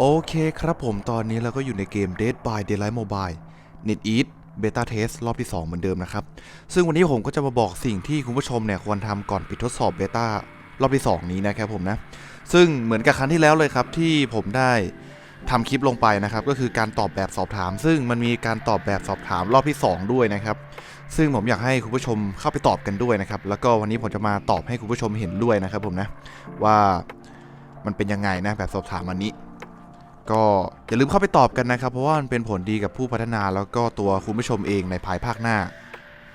โอเคครับผมตอนนี้เราก็อยู่ในเกม Dead by Daylight Mobile Net Eat Beta Test รอบที่ 2 เหมือนเดิมนะครับ ซึ่งวันนี้ผมก็จะมาบอกสิ่งที่คุณผู้ชมเนี่ยควรทำก่อนปิดทดสอบเบต้ารอบที่ 2 นี้นะครับผมนะ ซึ่งเหมือนกับครั้งที่แล้วเลยครับที่ผมได้ทำคลิปลงไปนะครับ ก็คือการตอบแบบสอบถาม ซึ่งมันมีการตอบแบบสอบถามรอบที่ 2 ด้วยนะครับ ซึ่งผมอยากให้คุณผู้ชมเข้าไปตอบกันด้วยนะครับ แล้วก็วันนี้ผมจะมาตอบให้คุณผู้ชมเห็นด้วยนะครับผมนะว่ามันเป็นยังไงนะแบบสอบถามอันนี้ ก็อย่าลืมเข้าไปตอบกันนะครับ เพราะว่ามันเป็นผลดีกับผู้พัฒนาแล้วก็ตัวคุณผู้ชมเองในภายภาคหน้า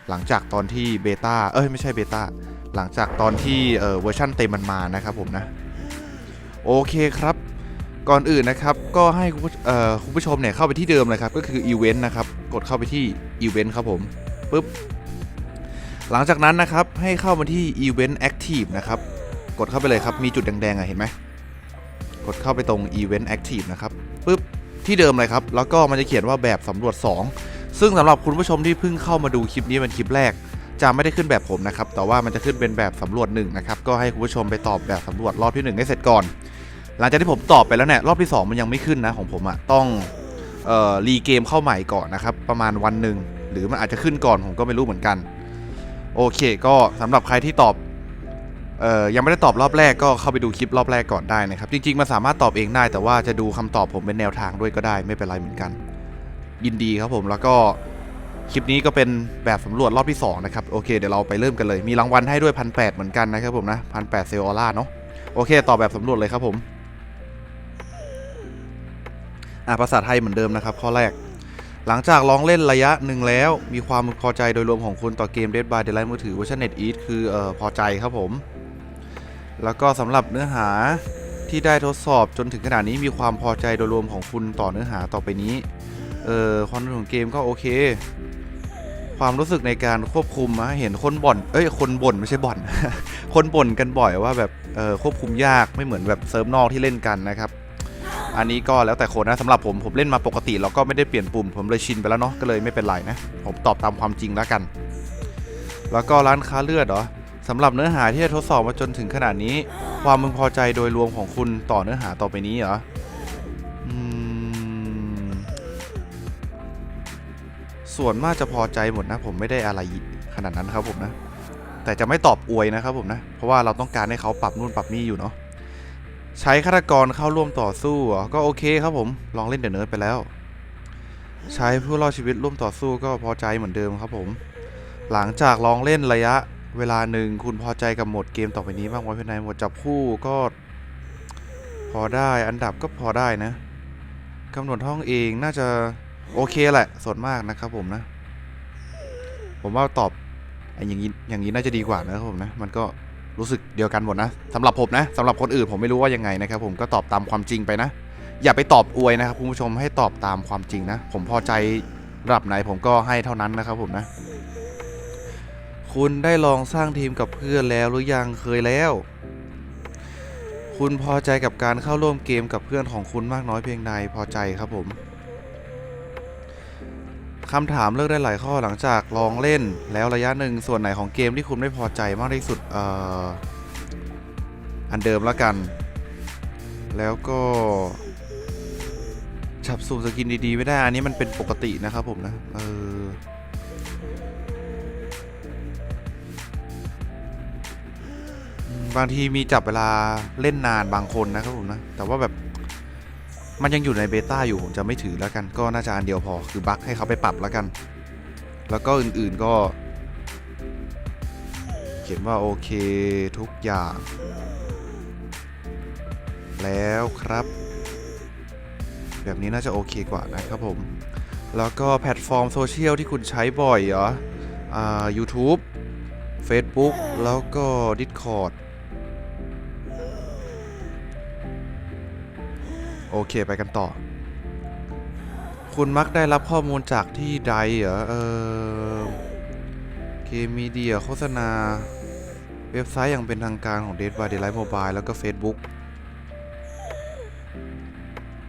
หลังจากตอนที่เบต้าเอ้ยไม่ใช่เบต้าหลังจากตอนที่เวอร์ชันเต็มมันมานะครับผมนะโอเคครับ ก่อนอื่นนะครับก็ให้คุณผู้เอ่อคุณผู้ชมเนี่ยเข้าไปที่เดิมเลยครับ ก็คืออีเวนต์นะครับ กดเข้าไปที่อีเวนต์ครับผมปุ๊บหลังจากนั้นนะครับให้เข้ามาที่ Event Active นะครับ กดเข้าไปเลยครับ มีจุดแดงๆอะเห็นไหม กดเข้าไปตรง Event Active นะครับปุ๊บที่เดิมเลยครับ แล้วก็มันจะเขียนว่าแบบสำรวจ 2 ซึ่งสำหรับคุณผู้ชมที่เพิ่งเข้ามาดูคลิปนี้เป็นคลิปแรก จะไม่ได้ขึ้นแบบผมนะครับ แต่ว่ามันจะขึ้นเป็นแบบสำรวจหนึ่งนะครับ ก็ให้คุณผู้ชมไปตอบแบบสำรวจรอบที่ 1 ให้เสร็จก่อน หลังจากที่ผมตอบไปแล้วเนี่ยรอบที่ 2 มันยังไม่ขึ้นนะของผมอะ่ะต้องเอ่อรีเกมเข้าใหม่ก่อนนะครับประมาณวันหนึ่งหรือมันอาจจะขึ้นก่อนผมก็ไม่รู้เหมือนกัน โอเค ก็สำหรับใครที่ตอบ เอ่อยังไม่ได้ตอบรอบแรกก็เข้าไปดูคลิปรอบแรกก่อนได้นะครับ จริงๆมันสามารถตอบเองได้ แต่ว่าจะดูคำตอบผมเป็นแนวทางด้วยก็ได้ไม่เป็นไรเหมือนกัน ยินดีครับผมแล้วก็คลิปนี้ก็เป็นแบบสำรวจรอบที่สองนะครับโอเคเดี๋ยวเราไปเริ่มกันเลยมีรางวัลให้ด้วยพันแเหมือนกันนะครับผมนะพันแเซลออร่าเนาะโอเคตอบแบบสำรวจเลยครับผมอะภาษาไทยเหมือนเดิมนะครับข้อแรก หลังจากลองเล่นระยะหนึ่งแล้ว มีความพอใจโดยรวมของคุณต่อเกม Dead by Daylight มือถือเวอร์ชัน Net Eat คือเอ่อพอใจครับผม แล้วก็สำหรับเนื้อหาที่ได้ทดสอบจนถึงขนาดนี้มีความพอใจโดยรวมของคุณต่อเนื้อหาต่อไปนี้ เอ่อความรู้ของเกมก็โอเค ความรู้สึกในการควบคุมนะเห็นคนบ่น เอ้ย คนบ่นไม่ใช่บ่น คนบ่นกันบ่อยว่าแบบเออควบคุมยากไม่เหมือนแบบเซิร์ฟนอกที่เล่นกันนะครับ อันนี้ก็แล้วแต่คนนะสำหรับผมผมเล่นมาปกติแล้วก็ไม่ได้เปลี่ยนปุ่มผมเลยชินไปแล้วเนาะก็เลยไม่เป็นไรนะ ผมตอบตามความจริงแล้วกัน แล้วก็ร้านค้าเลือดเหรอ สำหรับเนื้อหาที่ได้ทดสอบมาจนถึงขนาดนี้ ความมึงพอใจโดยรวมของคุณต่อเนื้อหาต่อไปนี้เหรอส่วนมากจะพอใจหมดนะ ผมไม่ได้อะไรขนาดนั้นครับผมนะ แต่จะไม่ตอบอวยนะครับผมนะ เพราะว่าเราต้องการให้เขาปรับนู่นปรับนี่อยู่เนาะใช้ฆาตกรเข้าร่วมต่อสู้ก็โอเคครับผมลองเล่นเดอะเนิร์ดไปแล้ว ใช้ผู้รอดชีวิตร่วมต่อสู้ก็พอใจเหมือนเดิมครับผม หลังจากลองเล่นระยะ เวลาหนึ่งคุณพอใจกับโหมดเกมต่อไปนี้บ้างไหมภายในโหมดจับคู่ก็ พอได้อันดับก็พอได้นะกำหนดห้องเองน่าจะโอเคแหละส่วนมากนะครับผมนะ ผมว่าตอบไอ้อย่างนี้อย่างนี้น่าจะดีกว่านะครับผมนะ มันก็รู้สึกเดียวกันหมดนะสำหรับผมนะสำหรับคนอื่นผมไม่รู้ว่ายังไงนะครับผมก็ตอบตามความจริงไปนะ อย่าไปตอบอวยนะครับคุณผู้ชมให้ตอบตามความจริงนะ ผมพอใจระดับไหนผมก็ให้เท่านั้นนะครับผมนะ คุณได้ลองสร้างทีมกับเพื่อนแล้วหรือยังเคยแล้ว คุณพอใจกับการเข้าร่วมเกมกับเพื่อนของคุณมากน้อยเพียงใดพอใจครับผมคำถามเลือกได้หลายข้อหลังจากลองเล่น แล้วระยะหนึ่งส่วนไหนของเกมที่คุณไม่พอใจมากที่สุดอออันเดิมแล้วกัน แล้วก็ฉับสุ่มสกินดีๆ ไม่ได้ อันนี้มันเป็นปกตินะครับผมนะ เออ บางทีมีจับเวลาเล่นนานบางคนนะครับผมนะ แต่ว่าแบบมันยังอยู่ในเบต้าอยู่ผมจะไม่ถือแล้วกัน ก็น่าจะอันเดียวพอคือบั๊กให้เขาไปปรับแล้วกัน แล้วก็อื่นๆก็ เขียนว่าโอเคทุกอย่าง แล้วครับ แบบนี้น่าจะโอเคกว่านะครับผม แล้วก็แพลตฟอร์มโซเชียลที่คุณใช้บ่อยเหรออ่า YouTube Facebook แล้วก็ Discord โอเคไปกันต่อ คุณมักได้รับข้อมูลจากที่ใดเหรอ เออเกมมีเดียโฆษณา เว็บไซต์อย่างเป็นทางการของ Dead by Daylight Mobile แล้วก็ Facebook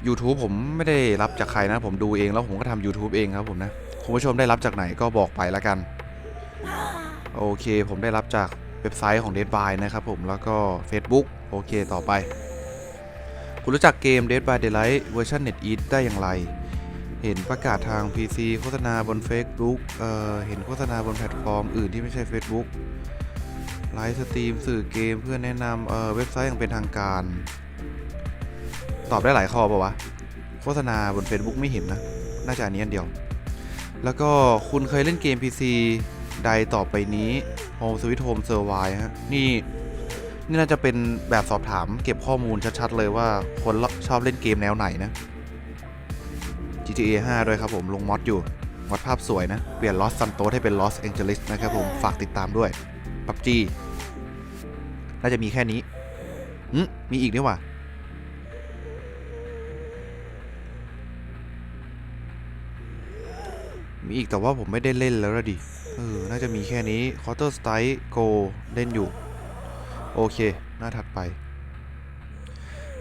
YouTube ผมไม่ได้รับจากใครนะ ผมดูเองแล้วผมก็ทำ YouTube เองครับผมนะ คุณผู้ชมได้รับจากไหนก็บอกไปแล้วกัน โอเค ผมได้รับจากเว็บไซต์ของ Dead by นะครับผมแล้วก็ Facebook โอเคต่อไป คุณรู้จักเกม Dead by Daylight เวอร์ชัน NetEase ได้อย่างไร เห็นประกาศทาง PC โฆษณาบน Facebook เอ่อเห็นโฆษณาบนแพลตฟอร์มอื่นที่ไม่ใช่ Facebook ไลฟ์สตรีมสื่อเกมเพื่อแนะนำเอ่อเว็บไซต์อย่างเป็นทางการ ตอบได้หลายข้อปะวะ โฆษณาบน Facebook ไม่เห็นนะ น่าจะอันนี้อันเดียว แล้วก็คุณเคยเล่นเกม PC ใดต่อไปนี้ Home Sweet Home Survive ฮะ นี่ นี่น่าจะเป็นแบบสอบถามเก็บข้อมูลชัดๆเลยว่าคนชอบเล่นเกมแนวไหนนะ GTA 5 ด้วยครับผมลงมอดอยู่มอดภาพสวยนะ เปลี่ยน Los Santos ให้เป็น Los Angeles นะครับผมฝากติดตามด้วย PUBG น่าจะมีแค่นี้อืมมีอีกนี่หว่ามีอีกแต่ว่าผมไม่ได้เล่นแล้วละดิ เออ น่าจะมีแค่นี้ Counter Strike Go เล่นอยู่ โอเค หน้าถัดไป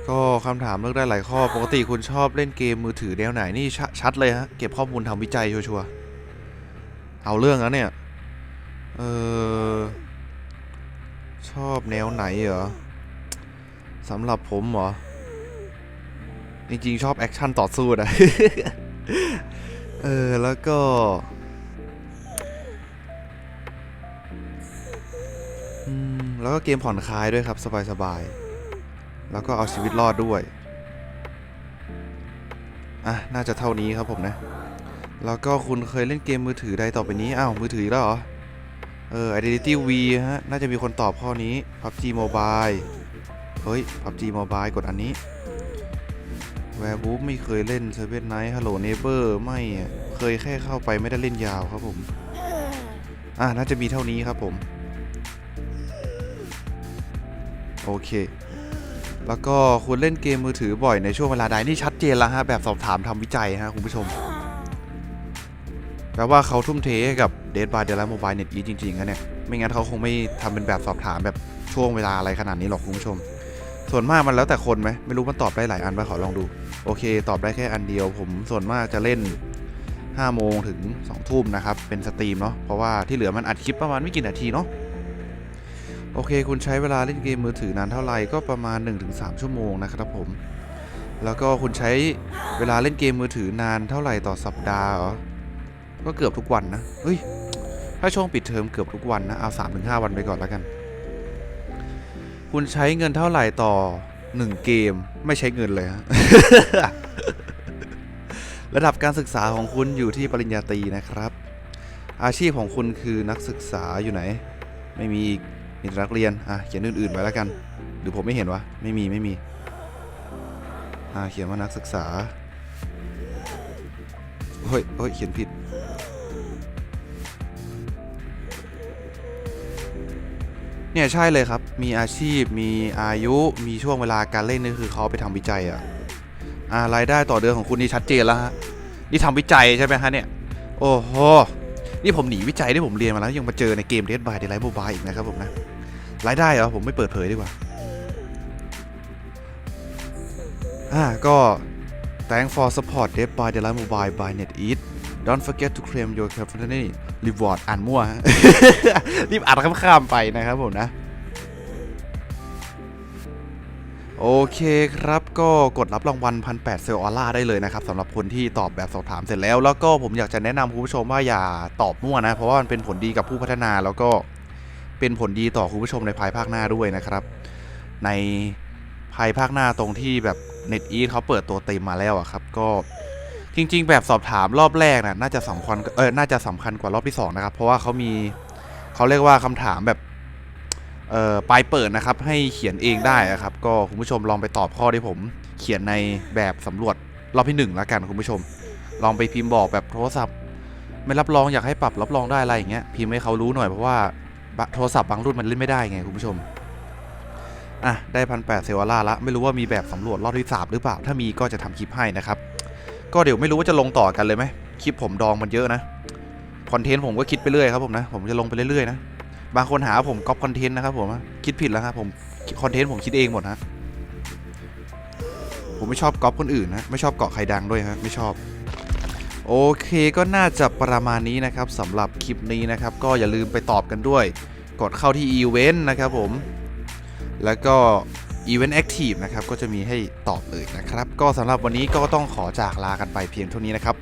ก็คำถามเลือกได้หลายข้อ ปกติคุณชอบเล่นเกมมือถือแนวไหน นี่ชชัดเลยฮะ เก็บข้อมูลทำวิจัยชัวร์ๆเอาเรื่องแล้วเนี่ย เออ ชอบแนวไหนเหรอสำหรับผมเหรอ จริงๆ ชอบแอคชั่นต่อสู้นะ เออ แล้วก็ แล้วก็เกมผ่อนคลายด้วยครับ สบายๆ แล้วก็เอาชีวิตรอดด้วย อะ น่าจะเท่านี้ครับผมนะ แล้วก็คุณเคยเล่นเกมมือถือใดต่อไปนี้ อ้าว มือถืออีกแล้วเหรอ เออ Identity V ฮะ น่าจะมีคนตอบข้อนี้ PUBG Mobile เฮ้ย PUBG Mobile กดอันนี้แวร์บูฟไม่เคยเล่นเซเว่นไนท์ฮัลโหลเนเบอร์ไม่เคยแค่เข้าไปไม่ได้เล่นยาวครับผม อะน่าจะมีเท่านี้ครับผม โอเค แล้วก็คุณเล่นเกมมือถือบ่อยในช่วงเวลาใดนี่ชัดเจนแล้วฮะ แบบสอบถามทำวิจัยฮะคุณผู้ชม แปลว่าเขาทุ่มเทกับ Dead by Daylight Mobile Net e จริงๆนะเนี่ย ไม่งั้นเขาคงไม่ทำเป็นแบบสอบถามแบบช่วงเวลาอะไรขนาดนี้หรอกคุณผู้ชม ส่วนมากมันแล้วแต่คนไหมไม่รู้มันตอบได้หลายอันไปขอลองดู โอเค ตอบได้แค่อันเดียว ผมส่วนมากจะเล่น5โมงถึง2ทุ่มนะครับ เป็นสตรีมเนาะเพราะว่าที่เหลือมันอัดคลิปประมาณไม่กี่นาทีเนาะ โอเค คุณใช้เวลาเล่นเกมมือถือนานเท่าไหร่ก็ประมาณ 1-3 ชั่วโมงนะครับผม แล้วก็คุณใช้เวลาเล่นเกมมือถือนานเท่าไหร่ต่อสัปดาห์เหรอ ก็เกือบทุกวันนะเฮ้ย ถ้าช่วงปิดเทอมเกือบทุกวันนะ เอา 3-5 วันไปก่อนแล้วกัน คุณใช้เงินเท่าไหร่ต่อ 1 เกมไม่ใช้เงินเลยฮะระดับการศึกษาของคุณอยู่ที่ปริญญาตรีนะครับ อาชีพของคุณคือนักศึกษาอยู่ไหน ไม่มีอีก มีนักเรียน อะ เขียนอื่นๆไว้แล้วกัน หรือผมไม่เห็นวะ ไม่มีไม่มี อ่า เขียนว่านักศึกษา เฮ้ยเฮ้ย เขียนผิด เนี่ยใช่เลยครับ มีอาชีพ มีอายุ มีช่วงเวลาการเล่นนี่คือเขาไปทำวิจัยอะอ่ารายได้ต่อเดือนของคุณนี่ชัดเจนแล้วฮะ นี่ทำวิจัยใช่ไหมฮะเนี่ย โอ้โหนี่ผมหนีวิจัยที่ผมเรียนมาแล้วยังมาเจอในเกม Dead by Daylight Mobile อีกนะครับผมนะ รายได้เหรอผมไม่เปิดเผยดีกว่า อ่าก็ thank for support Dead by Daylight Mobile by NetEase don't forget to claim your company reward อ่านมั่วฮะรีบอ่านข้ามๆไปนะครับผมนะ โอเคครับก็กดรับรางวัลพันแปดเซลออร่าได้เลยนะครับสำหรับคนที่ตอบแบบสอบถามเสร็จแล้ว แล้วก็ผมอยากจะแนะนำคุณผู้ชมว่าอย่าตอบมั่วนะ เพราะว่ามันเป็นผลดีกับผู้พัฒนาแล้วก็ เป็นผลดีต่อคุณผู้ชมในภายภาคหน้าด้วยนะครับ ในภายภาคหน้าตรงที่แบบ NetE เขาเปิดตัวเต็มมาแล้วอะครับก็จริง ๆ แบบสอบถามรอบแรกนะน่าจะสำคัญเออน่าจะสำคัญกว่ารอบที่สองนะครับ เพราะว่าเขามีเขาเรียกว่าคำถามแบบเอ่อปลายเปิดนะครับ ให้เขียนเองได้อะครับ ก็คุณผู้ชมลองไปตอบข้อที่ผม เขียนในแบบสำรวจรอบที่หนึ่งแล้วกันคุณผู้ชม ลองไปพิมพ์บอกแบบโทรศัพท์ ไม่รับรองอยากให้ปรับรับรองได้อะไรอย่างเงี้ยพิมพ์ให้เขารู้หน่อยเพราะว่า โทรศัพท์บางรุ่นมันเล่นไม่ได้ไงคุณผู้ชม อะ ได้พันแปดเซลล่าละ ไม่รู้ว่ามีแบบสำรวจรอบที่สามหรือเปล่า ถ้ามีก็จะทำคลิปให้นะครับ ก็เดี๋ยวไม่รู้ว่าจะลงต่อกันเลยไหมคลิปผมดองมันเยอะนะ คอนเทนต์ผมก็คิดไปเรื่อยครับผมนะ ผมจะลงไปเรื่อยๆนะ บางคนหาว่าผมก๊อปคอนเทนต์นะครับผม คิดผิดแล้วครับผม คอนเทนต์ผมคิดเองหมดฮะ ผมไม่ชอบก๊อปคนอื่นนะ ไม่ชอบเกาะใครดังด้วยฮะ ไม่ชอบ โอเคก็น่าจะประมาณนี้นะครับสำหรับคลิปนี้นะครับ ก็อย่าลืมไปตอบกันด้วย กดเข้าที่อีเวนต์นะครับผม แล้วก็ Event Active นะครับก็จะมีให้ตอบเลยนะครับ ก็สำหรับวันนี้ก็ต้องขอจากลากันไปเพียงเท่านี้นะครับ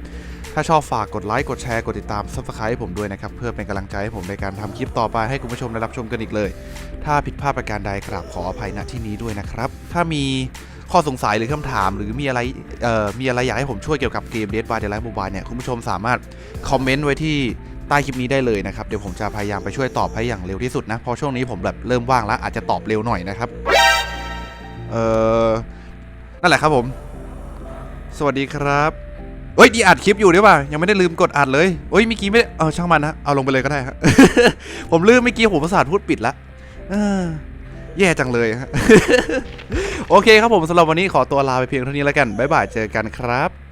ถ้าชอบฝากกดไลค์กดแชร์กดติดตาม Subscribe ให้ผมด้วยนะครับ เพื่อเป็นกำลังใจให้ผมในการทำคลิปต่อไปให้คุณผู้ชมได้รับชมกันอีกเลย ถ้าผิดพลาดประการใดกราบขออภัยณที่นี้ด้วยนะครับ ถ้ามี ข้อสงสัยหรือคำถาม หรือมีอะไรเอ่อมีอะไรอยากให้ผมช่วยเกี่ยวกับเกม Dead by Daylight Mobile เนี่ยคุณผู้ชมสามารถคอมเมนต์ไว้ที่ใต้คลิปนี้ได้เลยนะครับ เดี๋ยวผมจะพยายามไปช่วยตอบให้อย่างเร็วที่สุดนะเพราะช่วงนี้ผมแบบเริ่มว่างแล้วอาจจะตอบเร็วหน่อยนะครับเออนั่นแหละครับผม สวัสดีครับเฮ้ยดีอัดคลิปอยู่ด้วยป่ะยังไม่ได้ลืมกดอัดเลยเฮ้ยเมื่อกี้ไม่เออช่างมันนะเอาลงไปเลยก็ได้ครับผมลืมเมื่อกี้ผมประสาทพูดปิดละเออ แย่จังเลยฮะ โอเคครับผมสำหรับวันนี้ขอตัวลาไปเพียงเท่านี้แล้วกัน บ๊ายบาย เจอกันครับ